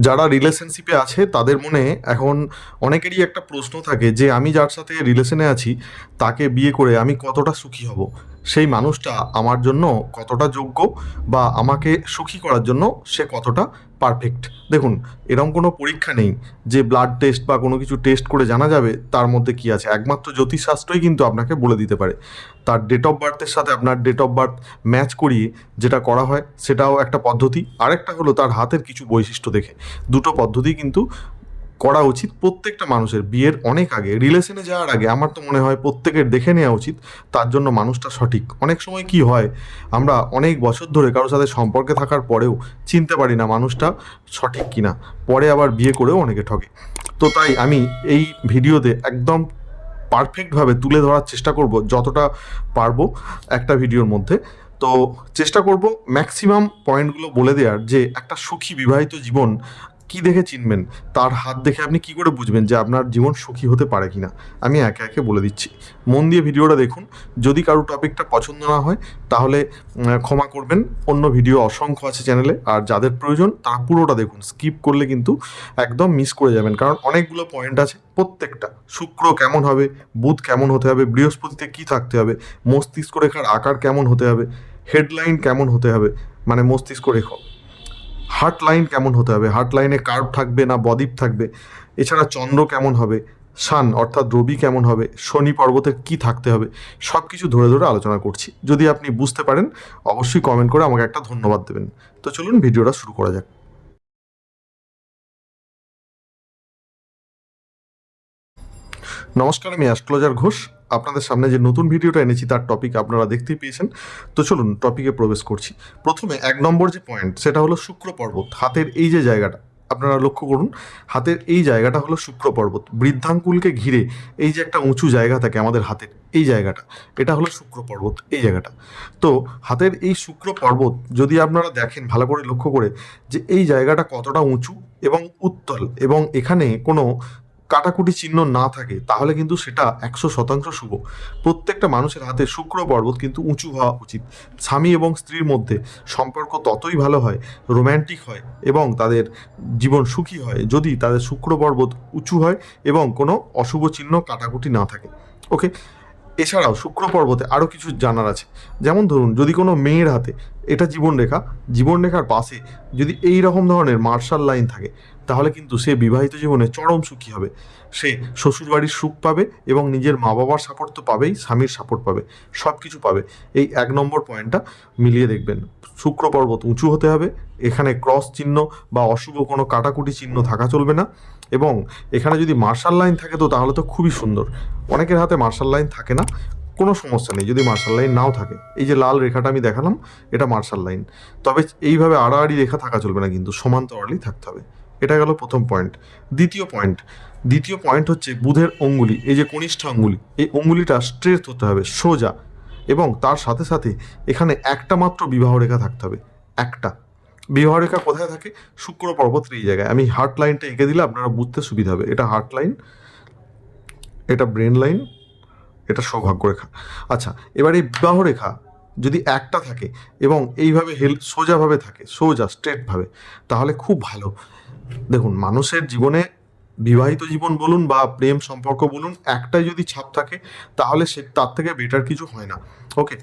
যারা রিলেশনশিপে আছে, তাদের মনে এখন অনেকেরই একটা প্রশ্ন থাকে যে, আমি যার সাথে রিলেশনে আছি, তাকে বিয়ে করে আমি কতটা সুখী হব? সেই মানুষটা আমার জন্য কতটা যোগ্য বা আমাকে সুখী করার জন্য সে কতটা পারফেক্ট দেখুন এরকম কোনো পরীক্ষা নেই যে ব্লাড টেস্ট বা কোনো কিছু টেস্ট করে জানা যাবে, তার মধ্যে কি আছে? একমাত্র জ্যোতিষশাস্ত্রই কিন্তু আপনাকে বলে দিতে পারে। তার ডেট অফ বার্থের সাথে আপনার ডেট অফ বার্থ ম্যাচ করিয়ে যেটা করা হয়, সেটাও একটা পদ্ধতি। আরেকটা হলো তার হাতের কিছু বৈশিষ্ট্য দেখে। দুটো পদ্ধতি কিন্তু করা উচিত প্রত্যেকটা মানুষের বিয়ের অনেক আগে রিলেশনে যাওয়ার আগে, আমার তো মনে হয় প্রত্যেকের দেখে নেওয়া উচিত, তার জন্য মানুষটা সঠিক। অনেক সময় কি হয়, আমরা অনেক বছর ধরে কারোর সাথে সম্পর্কে থাকার পরেও চিনতে পারি না মানুষটা সঠিক কিনা। পরে আবার বিয়ে করেও অনেকে ঠকে। তো তাই আমি এই ভিডিওতে একদম পারফেক্টভাবে তুলে ধরার চেষ্টা করব, যতটা পারব একটা ভিডিওর মধ্যে। তো চেষ্টা করব ম্যাক্সিমাম পয়েন্টগুলো বলে দেওয়ার যে একটা সুখী বিবাহিত জীবন কি দেখে চিনবেন? তার হাত দেখে আপনি কি করে বুঝবেন যে আপনার জীবন সুখী হতে পারে কি না আমি একে একে বলে দিচ্ছি। মন দিয়ে ভিডিওটা দেখুন। যদি কারও টপিকটা পছন্দ না হয়, তাহলে ক্ষমা করবেন। অন্য ভিডিও অসংখ্য আছে চ্যানেলে, আর যাদের প্রয়োজন তারা পুরোটা দেখুন। স্কিপ করলে কিন্তু একদম মিস করে যাবেন। কারণ অনেকগুলো পয়েন্ট আছে। প্রত্যেকটা। শুক্র কেমন হবে? বুধ কেমন হতে হবে? বৃহস্পতিতে কি থাকতে হবে? মস্তিষ্ক রেখার আকার কেমন হতে হবে? হেডলাইন কেমন হতে হবে? মানে মস্তিষ্ক রেখা। হার্ট লাইন কেমন হতে হবে? হার্ট লাইনে কার্ভ থাকবে না বদ্বীপ থাকবে? এছাড়া চন্দ্র কেমন হবে? সান, অর্থাৎ রবি কেমন হবে? শনি পর্বতের কি থাকতে হবে? সব কিছু ধরে ধরে আলোচনা করছি। যদি আপনি বুঝতে পারেন, অবশ্যই কমেন্ট করে আমাকে একটা ধন্যবাদ দেবেন। তো চলুন, ভিডিওটা শুরু করা যাক। নমস্কার, আমি অ্যাস্ট্রোলজার ঘোষ। আপনাদের সামনে যে নতুন ভিডিওটা এনেছি, তার টপিক আপনারা দেখতেই পেয়েছেন। তো চলুন টপিকে প্রবেশ করছি। প্রথমে এক নম্বর যে পয়েন্ট সেটা হলো শুক্র পর্বত। হাতের এই যে জায়গাটা, আপনারা লক্ষ্য করুন, হাতের এই জায়গাটা হলো শুক্র পর্বত। বৃদ্ধাঙ্কুলকে ঘিরে এই যে একটা উঁচু জায়গা থাকে আমাদের হাতের, এই জায়গাটা, এটা হলো শুক্র পর্বত, এই জায়গাটা। তো হাতের এই শুক্র পর্বত, যদি আপনারা দেখেন, ভালো করে লক্ষ্য করে, যে এই জায়গাটা কতটা উঁচু এবং উত্তল এবং এখানে কোনো কাটাকুটি চিহ্ন না থাকে, তাহলে কিন্তু সেটা একশো শতাংশ শুভ। প্রত্যেকটা মানুষের হাতে শুক্র পর্বত কিন্তু উঁচু হওয়া উচিত। স্বামী এবং স্ত্রীর মধ্যে সম্পর্ক ততই ভালো হয়, রোম্যান্টিক হয় এবং তাদের জীবন সুখী হয় যদি তাদের শুক্র পর্বত উঁচু হয় এবং কোনো অশুভ চিহ্ন কাটাকুটি না থাকে। ওকে? এছাড়াও শুক্র পর্বতে আরও কিছু জানার আছে। যেমন ধরুন, যদি কোনো মেয়ের হাতে, এটা জীবনরেখা, জীবনরেখার পাশে যদি এই রকম ধরনের মার্শাল লাইন থাকে তাহলে কিন্তু সে বিবাহিত জীবনে চরম সুখী হবে। সে শ্বশুরবাড়ির সুখ পাবে এবং নিজের মা বাবার সাপোর্ট তো পাবেই, স্বামীর সাপোর্ট পাবে সব কিছু পাবে। এই এক নম্বর পয়েন্টটা মিলিয়ে দেখবেন। শুক্র পর্বত উঁচু হতে হবে, এখানে ক্রস চিহ্ন বা অশুভ কোনো কাটাকুটি চিহ্ন থাকা চলবে না এবং এখানে যদি মার্শাল লাইন থাকে তো তাহলে তো খুবই সুন্দর। অনেকের হাতে মার্শাল লাইন থাকে না, কোনো সমস্যা নেই, যদি মার্শাল লাইন নাও থাকে। এই যে লাল রেখাটা আমি দেখালাম, এটা মার্শাল লাইন তবে এইভাবে আড়াআড়ি রেখা থাকা চলবে না কিন্তু, সমান্তরালই থাকতে হবে। এটা গেল প্রথম পয়েন্ট দ্বিতীয় পয়েন্ট দ্বিতীয় পয়েন্ট হচ্ছে বুধের অঙ্গুলি, এই যে কনিষ্ঠ অঙ্গুলি, এই অঙ্গুলিটা স্ট্রেট হতে হবে, সোজা। এবং তার সাথে সাথে এখানে একটা মাত্র বিবাহ রেখা থাকতে হবে, একটা। বিবাহ রেখা কোথায় থাকে? শুক্র পর্বতের এই জায়গায়। আমি হার্ট লাইনটা এঁকে দিলে আপনারা বুঝতে সুবিধা হবে। এটা হার্ট লাইন এটা ব্রেন লাইন এটা সৌভাগ্য রেখা। আচ্ছা এবার এই বিবাহ রেখা যদি একটা থাকে এবং এইভাবে হেল, সোজাভাবে থাকে, সোজা স্ট্রেটভাবে তাহলে খুব ভালো। দেখুন, মানুষের জীবনে বিবাহিত জীবন বলুন বা প্রেম সম্পর্ক বলুন, একটাই যদি ছাপ থাকে, তাহলে সে, তার থেকে বেটার কিছু হয় না। ওকে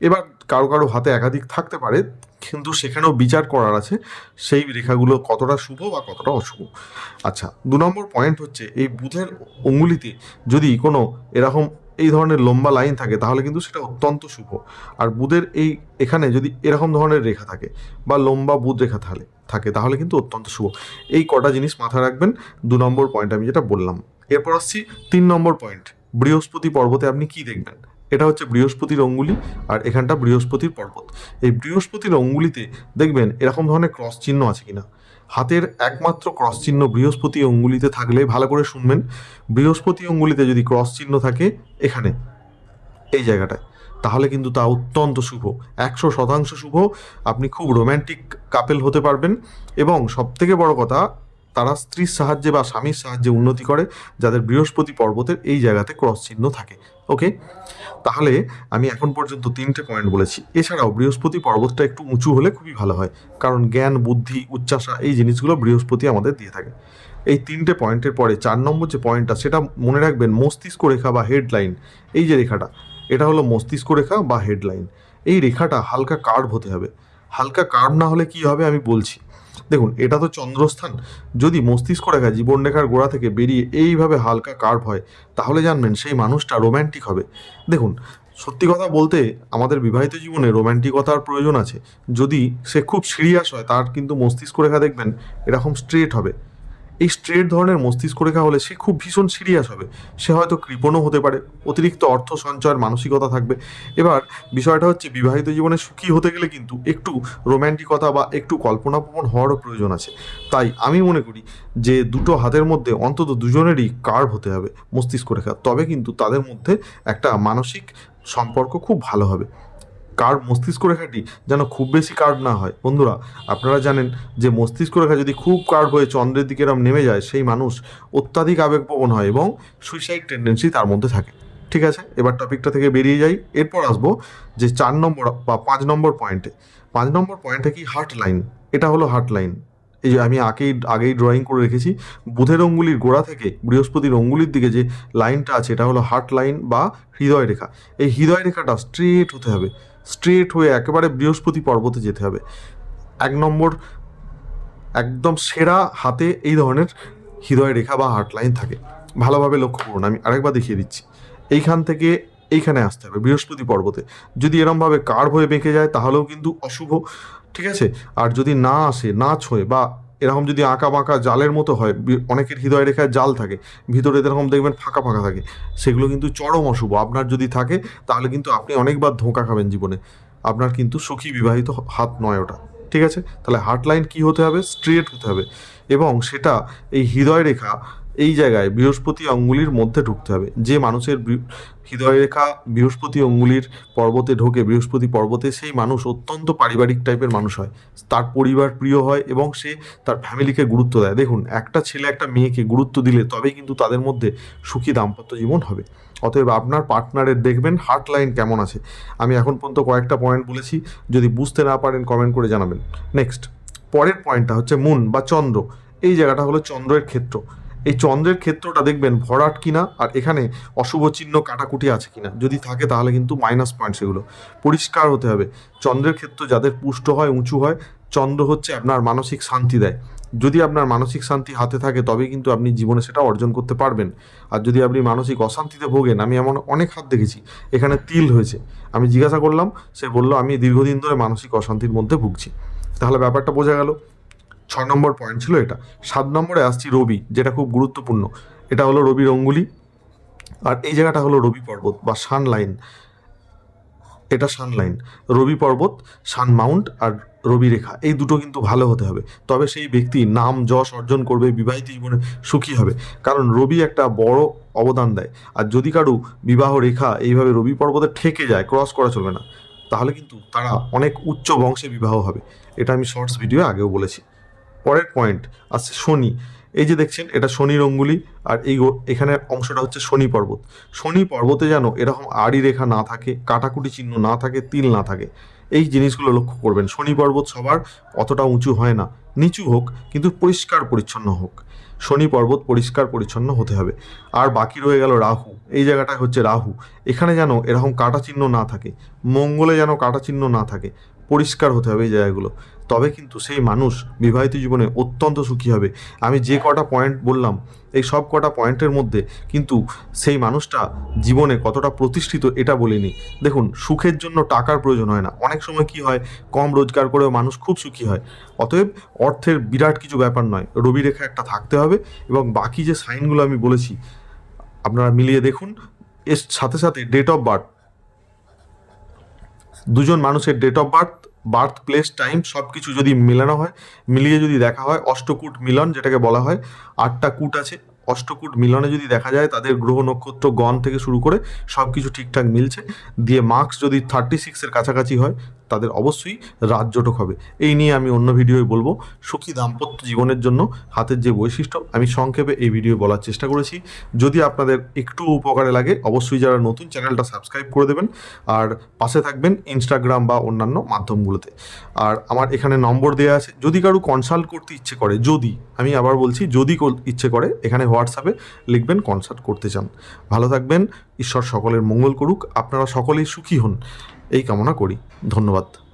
এবার কারও কারও হাতে একাধিক থাকতে পারে, কিন্তু সেখানেও বিচার করার আছে, সেই রেখাগুলো কতটা শুভ বা কতটা অশুভ। আচ্ছা দু নম্বর পয়েন্ট হচ্ছে, এই বুধের অঙ্গুলিতে যদি কোনো এরকম এই ধরনের লম্বা লাইন থাকে, তাহলে কিন্তু সেটা অত্যন্ত শুভ। আর বুধের এই এখানে যদি এরকম ধরনের রেখা থাকে বা লম্বা বুধ রেখা তাহলে থাকে, তাহলে কিন্তু অত্যন্ত শুভ। এই কটা জিনিস মাথায় রাখবেন। দু নম্বর পয়েন্ট আমি যেটা বললাম। এরপর আসছি তিন নম্বর পয়েন্ট বৃহস্পতি পর্বতে আপনি কি দেখবেন? এটা হচ্ছে বৃহস্পতির অঙ্গুলি আর এখানটা বৃহস্পতির পর্বত। এই বৃহস্পতির অঙ্গুলিতে দেখবেন এরকম ধরনের ক্রস চিহ্ন আছে কিনা? হাতের একমাত্র ক্রস চিহ্ন বৃহস্পতি অঙ্গুলিতে থাকলে ভালো করে শুনবেন। বৃহস্পতি অঙ্গুলিতে যদি ক্রস চিহ্ন থাকে এখানে, এই জায়গাটায়, তাহলে কিন্তু তা অত্যন্ত শুভ। একশো শতাংশ শুভ। আপনি খুব রোম্যান্টিক কাপেল হতে পারবেন। এবং সবথেকে বড় কথা তারা স্ত্রীর সাহায্যে বা স্বামীর সাহায্যে উন্নতি করে, যাদের বৃহস্পতি পর্বতের এই জায়গাতে ক্রস চিহ্ন থাকে। ওকে তাহলে আমি এখন পর্যন্ত তিনটে পয়েন্ট বলেছি। এছাড়াও বৃহস্পতি পর্বতটা একটু উঁচু হলে খুবই ভালো হয়। কারণ জ্ঞান, বুদ্ধি উচ্চাসা এই জিনিসগুলো বৃহস্পতি আমাদের দিয়ে থাকে। এই তিনটে পয়েন্টের পরে চার নম্বর যে পয়েন্টটা সেটা মনে রাখবেন মস্তিষ্ক রেখা বা হেডলাইন এই যে রেখাটা, এটা হলো মস্তিষ্ক রেখা বা হেডলাইন এই রেখাটা হালকা কার্ভ হতে হবে। হালকা কার্ভ না হলে কি হবে আমি বলছি। দেখুন, এটা তো চন্দ্রস্থান। যদি মস্তিষ্ক রেখা জীবনরেখার গোড়া থেকে বেরিয়ে এইভাবে হালকা কার্ভ হয়, তাহলে জানবেন সেই মানুষটা রোম্যান্টিক হবে। দেখুন, সত্যি কথা বলতে আমাদের বিবাহিত জীবনে রোম্যান্টিকতার প্রয়োজন আছে। যদি সে খুব সিরিয়াস হয়, তার কিন্তু মস্তিষ্ক রেখা দেখবেন এরকম স্ট্রেট হবে। এই স্ট্রেট ধরনের মস্তিষ্ক রেখা হলে সে খুব ভীষণ সিরিয়াস হবে। সে হয়তো কৃপণও হতে পারে, অতিরিক্ত অর্থ সঞ্চয়ের মানসিকতা থাকবে। এবার বিষয়টা হচ্ছে, বিবাহিত জীবনে সুখী হতে গেলে কিন্তু একটু রোম্যান্টিকতা বা একটু কল্পনাপ্রবণ হওয়ারও প্রয়োজন আছে। তাই আমি মনে করি যে দুটো হাতের মধ্যে অন্তত দুজনেরই কার্ভ হতে হবে মস্তিষ্ক রেখা। তবে কিন্তু তাদের মধ্যে একটা মানসিক সম্পর্ক খুব ভালো হবে। কার্ভ মস্তিষ্ক রেখাটি যেন খুব বেশি কার্ড না হয়। বন্ধুরা, আপনারা জানেন যে মস্তিষ্ক রেখা যদি খুব কার্ড হয়ে চন্দ্রের দিকে এরম নেমে যায়, সেই মানুষ অত্যাধিক আবেগপ্রবণ হয় এবং সুইসাইড টেন্ডেন্সি তার মধ্যে থাকে। ঠিক আছে? এবার টপিকটা থেকে বেরিয়ে যাই। এরপর আসব যে চার নম্বর বা পাঁচ নম্বর পয়েন্টে পাঁচ নম্বর পয়েন্টে কি হার্ট লাইন এটা হলো হার্ট লাইন এই যে আমি আগেই আগেই ড্রয়িং করে রেখেছি। বুধের অঙ্গুলির গোড়া থেকে বৃহস্পতির অঙ্গুলির দিকে যে লাইনটা আছে, এটা হলো হার্ট লাইন বা হৃদয় রেখা। এই হৃদয় রেখাটা স্ট্রেট হতে হবে। স্ট্রেট হয়ে একেবারে বৃহস্পতি পর্বতে যেতে হবে। এক নম্বর, একদম সেরা হাতে এই ধরনের হৃদয় রেখা বা হার্ট লাইন থাকে। ভালোভাবে লক্ষ্য করুন, আমি আরেকবার দেখিয়ে দিচ্ছি। এইখান থেকে এইখানে আসতে হবে, বৃহস্পতি পর্বতে। যদি এরমভাবে কার্ভ হয়ে বেঁকে যায়, তাহলেও কিন্তু অশুভ, ঠিক আছে? আর যদি না আসে, না ছোঁয় বা এরকম যদি আঁকা বাঁকা জালের মতো হয় অনেকের হৃদয় রেখায় জাল থাকে, ভিতরে এরকম দেখবেন ফাঁকা ফাঁকা থাকে, সেগুলো কিন্তু চরম অশুভ। আপনার যদি থাকে, তাহলে কিন্তু আপনি অনেকবার ধোঁকা খাবেন জীবনে। আপনার কিন্তু সুখী বিবাহিত হাত নয় ওটা, ঠিক আছে? তাহলে হার্ট লাইন কী হতে হবে? স্ট্রেট হতে হবে। এবং সেটা এই হৃদয় রেখা এই জায়গায় বৃহস্পতি অঙ্গুলির মধ্যে ঢুকতে হবে। যে মানুষের হৃদয় রেখা বৃহস্পতি অঙ্গুলির পর্বতে ঢোকে, বৃহস্পতি পর্বতে সেই মানুষ অত্যন্ত পারিবারিক টাইপের মানুষ হয়। তার পরিবার প্রিয় হয় এবং সে তার ফ্যামিলিকে গুরুত্ব দেয়। দেখুন, একটা ছেলে একটা মেয়েকে গুরুত্ব দিলে তবেই কিন্তু তাদের মধ্যে সুখী দাম্পত্য জীবন হবে। অতএব আপনার পার্টনারের দেখবেন হার্ট লাইন কেমন আছে। আমি এখন পর্যন্ত কয়েকটা পয়েন্ট বলেছি। যদি বুঝতে না পারেন কমেন্ট করে জানাবেন। নেক্সট পরের পয়েন্টটা হচ্ছে মুন বা চন্দ্র। এই জায়গাটা হলো চন্দ্রের ক্ষেত্র। এই চন্দ্রের ক্ষেত্রটা দেখবেন ভরাট কিনা আর এখানে অশুভ চিহ্ন কাটাকুটি আছে কিনা। যদি থাকে তাহলে কিন্তু মাইনাস পয়েন্ট সেগুলো। পরিষ্কার হতে হবে। চন্দ্রের ক্ষেত্র যাদের পুষ্ট হয়, উঁচু হয়, চন্দ্র হচ্ছে আপনার মানসিক শান্তি দেয়। যদি আপনার মানসিক শান্তি হাতে থাকে, তবে কিন্তু আপনি জীবনে সেটা অর্জন করতে পারবেন। আর যদি আপনি মানসিক অশান্তিতে ভোগেন, আমি এমন অনেক হাত দেখেছি, এখানে তিল হয়েছে। আমি জিজ্ঞাসা করলাম, সে বলল, আমি দীর্ঘদিন ধরে মানসিক অশান্তির মধ্যে ভুগছি। তাহলে ব্যাপারটা বোঝা গেল। ছ নম্বর পয়েন্ট ছিল এটা। সাত নম্বরে আসছি রবি, যেটা খুব গুরুত্বপূর্ণ। এটা হলো রবির অঙ্গুলি আর এই জায়গাটা হলো রবি পর্বত বা সান লাইন। এটা সান লাইন। রবি পর্বত, সান মাউন্ট আর রবি রেখা, এই দুটো কিন্তু ভালো হতে হবে। তবে সেই ব্যক্তি নাম, যশ অর্জন করবে, বিবাহিত জীবনে সুখী হবে। কারণ রবি একটা বড় অবদান দেয়। আর যদি কারু বিবাহ রেখা এইভাবে রবি পর্বতে ঠেকে যায় ক্রস করা চলবে না। তাহলে কিন্তু তারা অনেক উচ্চ বংশে বিবাহ হবে। এটা আমি শর্টস ভিডিও আগেও বলেছি। পরের পয়েন্ট আসছে শনি। এই যে দেখছেন, এটা শনির অঙ্গুলি আর এই এখানে অংশটা হচ্ছে শনি পর্বত। শনি পর্বতে যেন এরকম আড়ি রেখা না থাকে, কাটাকুটি চিহ্ন না থাকে, তিল না থাকে, এই জিনিসগুলো লক্ষ্য করবেন। শনি পর্বত সবার অতটা উঁচু হয় না। নিচু হোক, কিন্তু পরিষ্কার পরিচ্ছন্ন হোক। শনি পর্বত পরিষ্কার পরিচ্ছন্ন হতে হবে। আর বাকি রয়ে গেল রাহু। এই জায়গাটায় হচ্ছে রাহু। এখানে যেন এরকম কাটা চিহ্ন না থাকে। মঙ্গলে যেন কাটা চিহ্ন না থাকে। পরিষ্কার হতে হবে এই জায়গাগুলো। তবে কিন্তু সেই মানুষ বিবাহিত জীবনে অত্যন্ত সুখী হবে। আমি যে কটা পয়েন্ট বললাম, এই সব কটা পয়েন্টের মধ্যে কিন্তু সেই মানুষটা জীবনে কতটা প্রতিষ্ঠিত এটা বলিনি। দেখুন, সুখের জন্য টাকার প্রয়োজন হয় না। অনেক সময় কি হয়, কম রোজগার করেও মানুষ খুব সুখী হয়। অতএব অর্থের বিরাট কিছু ব্যাপার নয়। রবি রেখা একটা থাকতে হবে এবং বাকি যে সাইনগুলো আমি বলেছি, আপনারা মিলিয়ে দেখুন। এর সাথে সাথে ডেট অফ বার্থ দুজন মানুষের date of birth birth place time সব কিছু যদি মেলানো হয়, মিলিয়ে যদি দেখা হয়, অষ্টকূট মিলন যেটাকে বলা হয়, আটটা কূট আছে, অষ্টকূট মিলনে যদি দেখা যায়, তাদের গ্রহ নক্ষত্র, গণ থেকে শুরু করে সব কিছু ঠিকঠাক মিলছে, দিয়ে মার্কস যদি থার্টি সিক্সের কাছাকাছি হয় তাদের অবশ্যই রাজজটক হবে এই নিয়ে আমি অন্য ভিডিওয়ে বলব। সুখী দাম্পত্য জীবনের জন্য হাতের যে বৈশিষ্ট্য, আমি সংক্ষেপে এই ভিডিও বলার চেষ্টা করেছি। যদি আপনাদের একটু উপকারে লাগে, অবশ্যই যারা নতুন চ্যানেলটা সাবস্ক্রাইব করে দেবেন আর পাশে থাকবেন ইনস্টাগ্রাম বা অন্যান্য মাধ্যমগুলোতে। আর আমার এখানে নম্বর দেওয়া আছে। যদি কারও কনসাল্ট করতে ইচ্ছে করে, যদি, আমি আবার বলছি, যদি ইচ্ছে করে, এখানে হোয়াটসঅ্যাপে লিখবেন কনসাল্ট করতে চান। ভালো থাকবেন, ঈশ্বর সকলের মঙ্গল করুক। আপনারা সকলেই সুখী হন। এই কামনা করি। ধন্যবাদ।